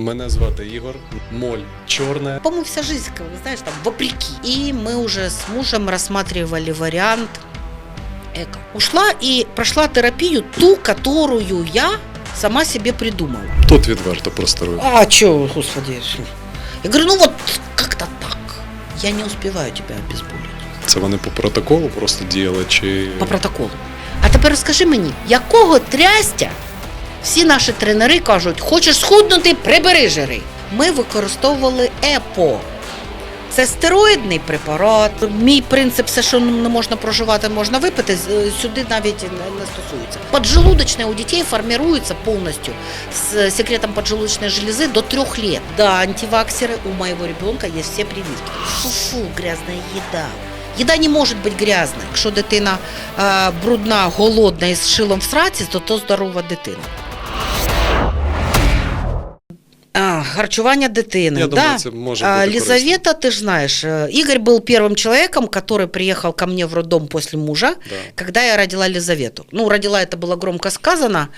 Мене звати Ігор, моль чорне. По-моему, вся жизнь, как бы, знаешь, там, вопреки. И мы уже с мужем рассматривали вариант эко. Ушла и прошла терапию, ту, которую я сама себе придумала. Тут відверто просторую. А чё, господи. Я говорю, ну вот как-то так. Я не успеваю тебя обезболить. Це вони по протоколу просто діяли чи По протоколу. А тепер розкажи мені, якого трястя всі наші тренери кажуть, хочеш схуднути, прибери жири. Ми використовували ЕПО. Це стероїдний препарат. Мій принцип, все, що не можна проживати, можна випити, сюди навіть не стосується. Поджелудочне у дітей формируется полностью с секретом поджелудочной железы до трех лет. Да, антиваксеры, у моего ребенка есть все прививки. Фу-фу, грязная еда. Їда не може бути грязна. Якщо дитина е, брудна, голодна і з шилом в сраці, то то здорова дитина. А, харчування дитини. Я да. думаю, це може А, бути корисно. Лизавета, ты же знаешь, э, Игорь был первым человеком, который приехал ко мне в роддом после мужа, Да. когда я родила Лизавету. Ну, родила это было громко сказано.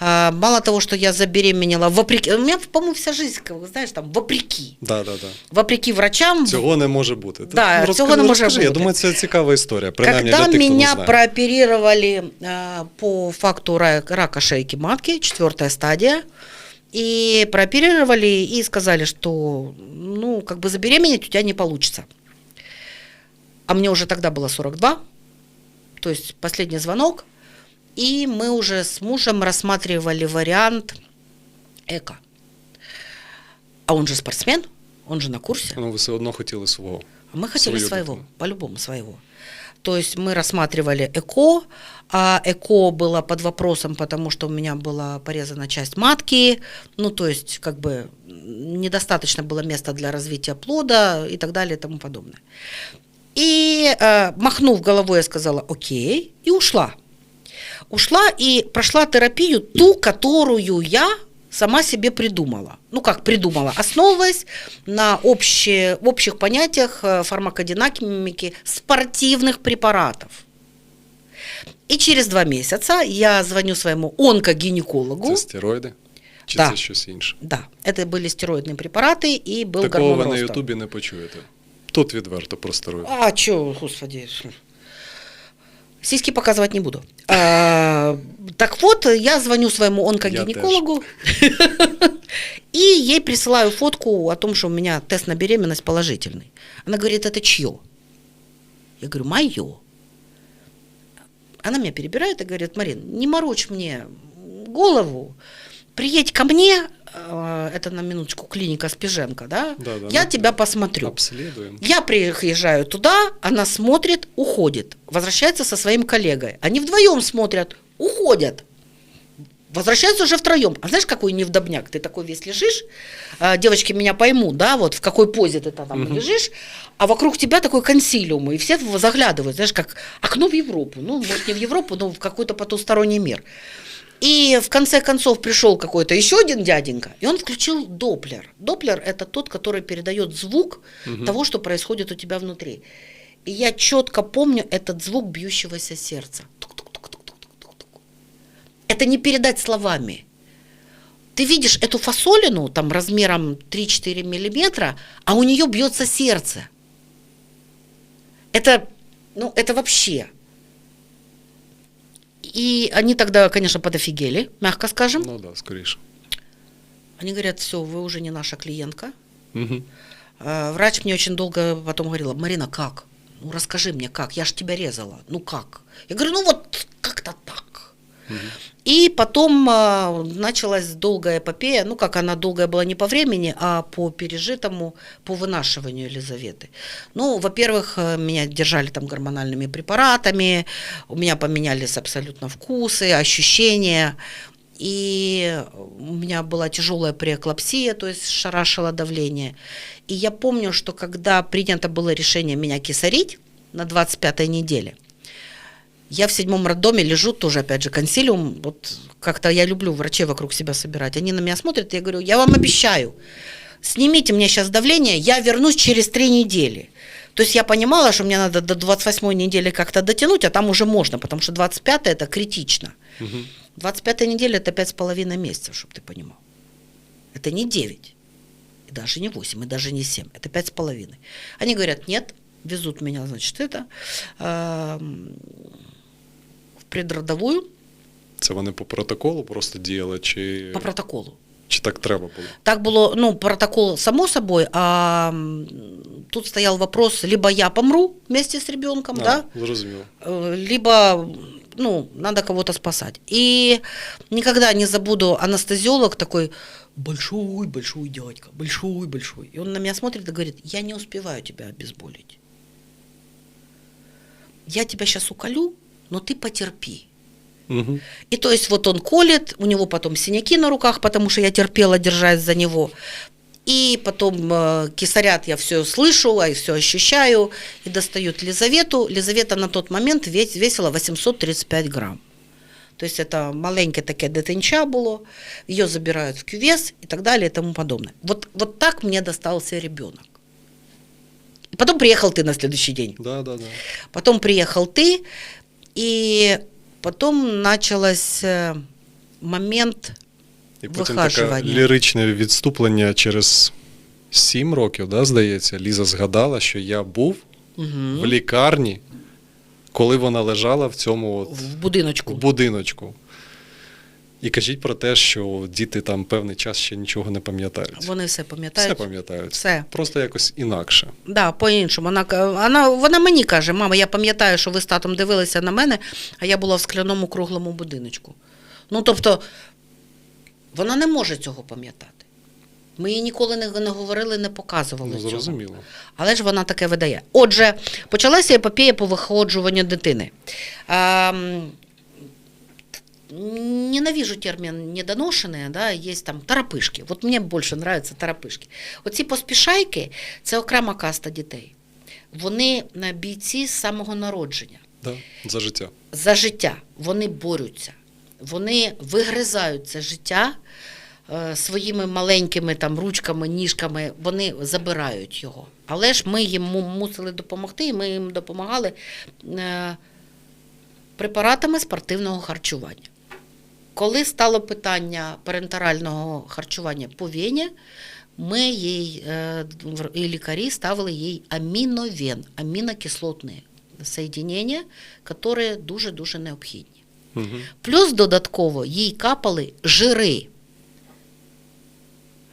А, Мало того, что я забеременела вопреки... У меня, по-моему, вся жизнь, как бы, знаешь, там, вопреки. Да, да, да. Вопреки врачам. Цього не може бути. Да, Ну, розкажи- цього не може розкажи. Я бути. думаю, це цікава історія. Принаймні Когда для тих, хто не меня знає. прооперировали э, по факту ра- рака шейки матки, четвертая стадия, и прооперировали и сказали, что ну, как бы забеременеть у тебя не получится. А мне уже тогда было 42, то есть последний звонок, и мы уже с мужем рассматривали вариант эко. А он же спортсмен, он же на курсе. Ну, ви все одно хотіли свого. А Мы хотели Свою своего, по-любому своего. То есть мы рассматривали ЭКО, а ЭКО было под вопросом, потому что у меня была порезана часть матки, ну то есть как бы недостаточно было места для развития плода и так далее и тому подобное. И э, махнув головой, я сказала окей, и ушла. Ушла и прошла терапию, ту, которую я сама себе придумала. Ну как придумала, основываясь на общие, общих понятиях э, фармакодинамики спортивных препаратов. И через два месяца я звоню своему онкогинекологу. Це стероїди? Чи Да. це щось інше? Да, это были стероидные препараты и был Такого гормон ви на роста. Ютубі не почуєте. Тут відверто просторую. А чё, господи. Сиськи показывать не буду. А, так вот, я звоню своему онкогинекологу и ей присылаю фотку о том, что у меня тест на беременность положительный. Она говорит, это чье? Я говорю, мое. Она меня перебирает и говорит, Марин, не морочь мне голову, приедь ко мне, э, это на минуточку клиника Спиженко, да? Да, да, я ну, тебя посмотрю. Обслідуємо. Я приезжаю туда, она смотрит, уходит, возвращается со своим коллегой. Они вдвоем смотрят, уходят. Возвращаются уже втроем. А знаешь, какой невдобняк? Ты такой весь лежишь, а, девочки меня поймут, да, вот в какой позе ты там Мгм. лежишь, а вокруг тебя такой консилиум, и все заглядывают, знаешь, как окно в Европу. Ну, может, не в Европу, но в какой-то потусторонний мир. И в конце концов пришел какой-то еще один дяденька, и он включил доплер. Доплер – это тот, который передает звук Мгм. того, что происходит у тебя внутри. И я четко помню этот звук бьющегося сердца. Это не передать словами. Ты видишь эту фасолину там размером 3-4 миллиметра, а у нее бьется сердце. Это, ну, это вообще. И они тогда, конечно, подофигели, мягко скажем. Ну да, скоріше. Они говорят, все, вы уже не наша клиентка. Угу. А, Врач мне очень долго потом говорила, Марина, как? Ну расскажи мне, как? Я ж тебя резала. Ну как? Я говорю, ну вот как-то так. И потом а, началась долгая эпопея, ну как она долгая была не по времени, а по пережитому, по вынашиванию Елизаветы. Ну, во-первых, э, меня держали там гормональными препаратами, у меня поменялись абсолютно вкусы, ощущения, и у меня была тяжелая преэклапсия, то есть шарашило давление. И я помню, что когда принято было решение меня кисарить на 25-й неделе, я в седьмом роддоме лежу, тоже, опять же, консилиум. Вот как-то я люблю врачей вокруг себя собирать. Они на меня смотрят, я говорю, я вам обещаю, снимите мне сейчас давление, я вернусь через три недели. То есть я понимала, что мне надо до 28 недели как-то дотянуть, а там уже можно, потому что 25 это критично. Угу. 25 неделя это пять с половиной месяцев, чтобы ты понимал. Это не 9, и даже не 8, и даже не 7, это пять с половиной. Они говорят, нет, везут меня, значит, это предродовую Це вони по протоколу просто діяли, чи, по протоколу. чи так треба було? Так было, ну, протокол само собой, а тут стоял вопрос, либо я помру вместе с ребенком, да, А, зрозуміло. э, либо, ну, надо кого-то спасать. И никогда не забуду анестезиолог такой, большой-большой дядька, большой-большой. И он на меня смотрит и говорит, я не успеваю тебя обезболить. Я тебя сейчас уколю, но ты потерпи. Угу. И то есть вот он колет, у него потом синяки на руках, потому что я терпела, держась за него. И потом э, кисарят я все слышу, а все ощущаю. И достают Лизавету. Лизавета на тот момент вес- весила 835 грамм. То есть это маленьке таке дитинча було, ее забирают в кювес и так далее и тому подобное. Вот, вот так мне достался ребенок. И потом приехал ты на следующий день. Да, да, да. Потом приехал ты, и потом началось э, момент І потім таке Вихажування. ліричне відступлення через сім років, да, здається, Ліза згадала, що я був в лікарні, коли вона лежала в цьому от в будиночку. будиночку. І кажіть про те, що діти там певний час ще нічого не пам'ятають. Вони все пам'ятають. Все пам'ятають. Все. Просто якось інакше. Да, по-іншому. Вона, вона, вона мені каже, мама, я пам'ятаю, що ви з татом дивилися на мене, а я була в скляному круглому будиночку. Ну, тобто, вона не може цього пам'ятати. Ми їй ніколи не, не говорили, не показували Ну, цього. зрозуміло. Але ж вона таке видає. Отже, почалася епопея по виходжуванню дитини. Ем, ненавижу термін недоношене, да, є там тарапишки. От мені більше подобаються тарапишки. Оці поспішайки це окрема каста дітей. Вони бійці з самого народження Да, за життя. за життя. Вони борються, вони вигризають це життя е, своїми маленькими там ручками, ніжками, вони забирають його. Але ж ми їм мусили допомогти, і ми їм допомагали е, препаратами спортивного харчування. Коли стало питання парентерального харчування по вені, ми їй, е, і лікарі ставили їй аміновен, амінокислотні соєдинення, які дуже-дуже необхідні. Угу. Плюс додатково їй капали жири.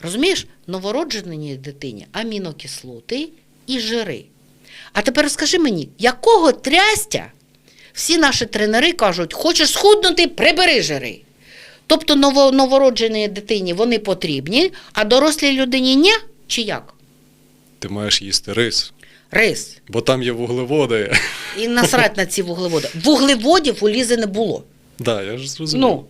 Розумієш, новородженій дитині амінокислоти і жири. А тепер скажи мені, якого трястя всі наші тренери кажуть, хочеш схуднути, прибери жири. Тобто ново, новородженій дитині вони потрібні, а дорослій людині ні? Чи як? Ти маєш їсти рис, Рис. бо там є вуглеводи. І насрать на ці вуглеводи. Вуглеводів у Лізи не було. Да, я ж зрозумів. Ну,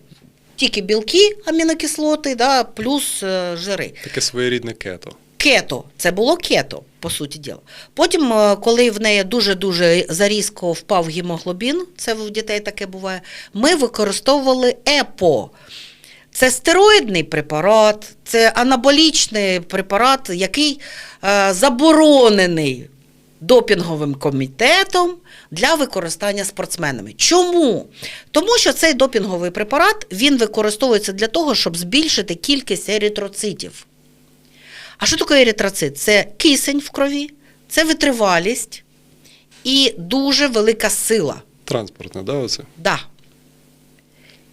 тільки білки, амінокислоти, да, плюс е, жири. Таке своєрідне кето. Кето, це було кето, по суті діла. Потім, е, коли в неї дуже-дуже зарізко впав гемоглобін, це в дітей таке буває, ми використовували ЕПО. Це стероїдний препарат, це анаболічний препарат, який е, заборонений допінговим комітетом для використання спортсменами. Чому? Тому що цей допінговий препарат він використовується для того, щоб збільшити кількість еритроцитів. А що таке еритроцит? Це кисень в крові, це витривалість і дуже велика сила. Транспортне, да, оце? Да.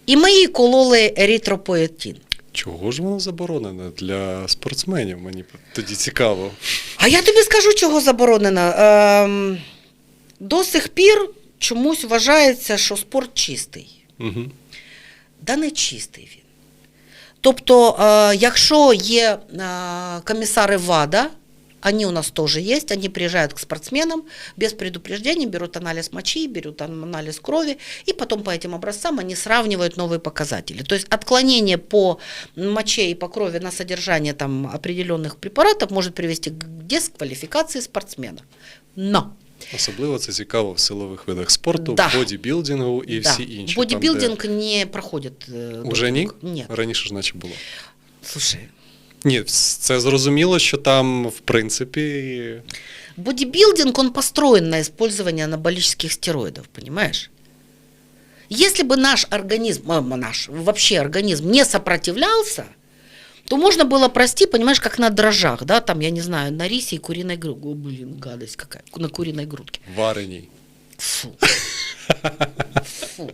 І ми їй кололи еритропоетин. Чого ж воно заборонене для спортсменів? Мені тоді цікаво. А я тобі скажу, чого заборонено. Ем, до сих пір чомусь вважається, що спорт чистий. Угу. Да не чистий він. Тобто, якщо є е, комісари ВАДА, они у нас тоже есть, они приезжают к спортсменам без предупреждения, берут анализ мочи, берут ан- анализ крови, и потом по этим образцам они сравнивают новые показатели. То есть отклонение по моче и по крови на содержание там, определенных препаратов может привести к дисквалификации спортсмена. Но Особливо це цікаво в силових видах спорту, Да. бодібілдингу і да, всі інші. бодибилдинг не проходит. э, Там, де... Уже ні? допинг. Нет. Раніше ж наче було. Слушай, Ні, це зрозуміло, що там, в принципі, Бодибилдинг, он построен на использовании анаболических стероидов, понимаешь? Если бы наш организм, а, наш вообще организм не сопротивлялся, то можно было прости, понимаешь, как на дрожжах, да, там, я не знаю, на рисе и куриной грудке. О, блин, гадость какая, на куриной грудке. Вареній. Фу. Фу.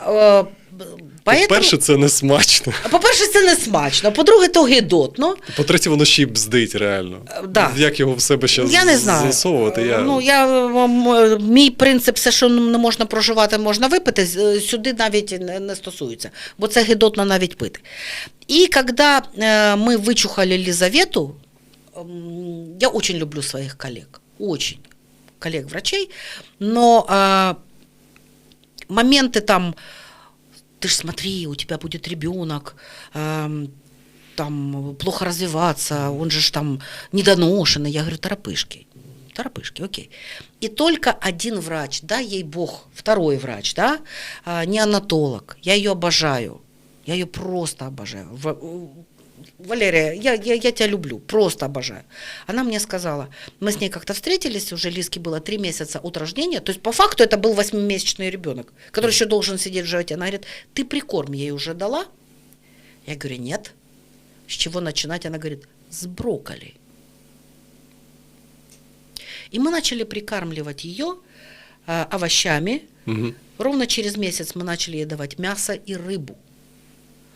Е, Поэтому, По-перше, це не смачно. по-перше, це не смачно, по-друге, то гидотно. По-третє, воно ще й бздить реально. Е, да. Як його в себе ще Я не знаю. засовувати? Я... Ну, я, мій принцип, все, що не можна проживати, можна випити, сюди навіть не, не стосується, бо це гидотно навіть пити. І коли е, ми вичухали Лізавету, я очень люблю своих коллег, очень, коллег-врачей, но э, моменты там, ты ж смотри, у тебя будет ребенок, эм, там плохо развиваться, он же ж там недоношенный. Я говорю, торопышки. Торопышки, окей. И только один врач, да, ей бог, второй врач, да, а, неонатолог. Я ее обожаю. Я ее просто обожаю. Валерия, я, я, я тебя люблю, просто обожаю. Она мне сказала, мы с ней как-то встретились, уже Лиске было три месяца от рождения, то есть по факту это был восьмимесячный ребенок, который еще должен сидеть в животе. Она говорит, ты прикорм ей уже дала? Я говорю, нет. С чего начинать? Она говорит, с брокколи. И мы начали прикармливать ее э, овощами. Мгм. Ровно через месяц мы начали ей давать мясо и рыбу.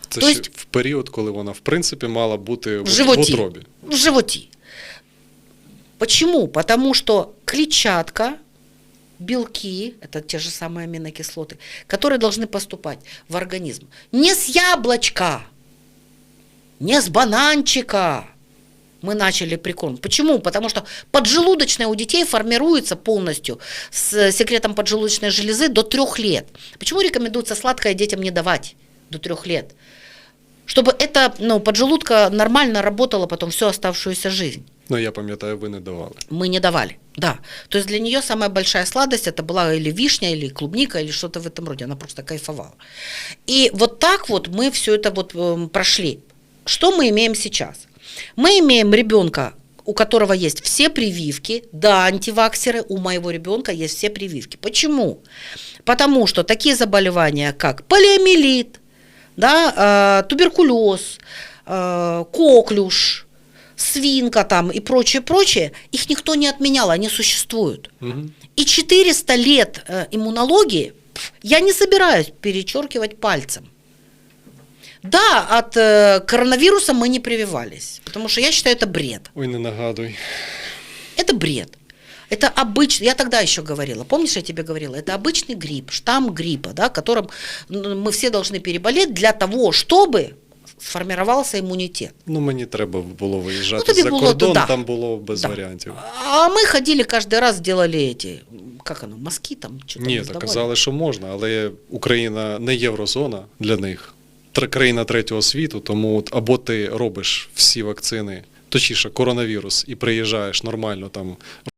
Це То ще есть- в період, коли вона, в принципі, мала бути в, В животе. в утробі. В животе. Почему? Потому что клетчатка, белки, это те же самые аминокислоты, которые должны поступать в организм. Не с яблочка, не с бананчика мы начали прикорм. Почему? Потому что поджелудочная у детей формируется полностью с секретом поджелудочной железы до трех лет. Почему рекомендуется сладкое детям не давать до трех лет? Чтобы эта ну, поджелудка нормально работала потом всю оставшуюся жизнь. Ну, я пам'ятаю, ви не давали. Мы не давали, да. То есть для нее самая большая сладость это была или вишня, или клубника, или что-то в этом роде. Она просто кайфовала. И вот так вот мы все это вот эм, прошли. Что мы имеем сейчас? Мы имеем ребенка, у которого есть все прививки, да, антиваксеры, у моего ребенка есть все прививки. Почему? Потому что такие заболевания, как полиомиелит, да, э, туберкулез, э, коклюш, свинка там и прочее, прочее, их никто не отменял, они существуют. Угу. И 400 лет э, иммунологии я не собираюсь перечеркивать пальцем. Да, от э, коронавируса мы не прививались, потому что я считаю это бред. Ой, не нагадуй. Это бред. Это обычный, я тогда еще говорила, помнишь, я тебе говорила, это обычный грипп, штамм гриппа, да, которым м, мы все должны переболеть для того, чтобы сформировался иммунитет. Ну, мені треба було виїжджати Ну, тобі за було кордон, туди. там було без Да. варіантів. А мы ходили каждый раз, делали эти, как оно, мазки там, что-то Ні, мы так сдавали. казали, що можна, але Україна не єврозона для них. Тр- Країна третього світу, тому от або ти робиш всі вакцини, точніше, коронавірус, і приїжджаєш нормально там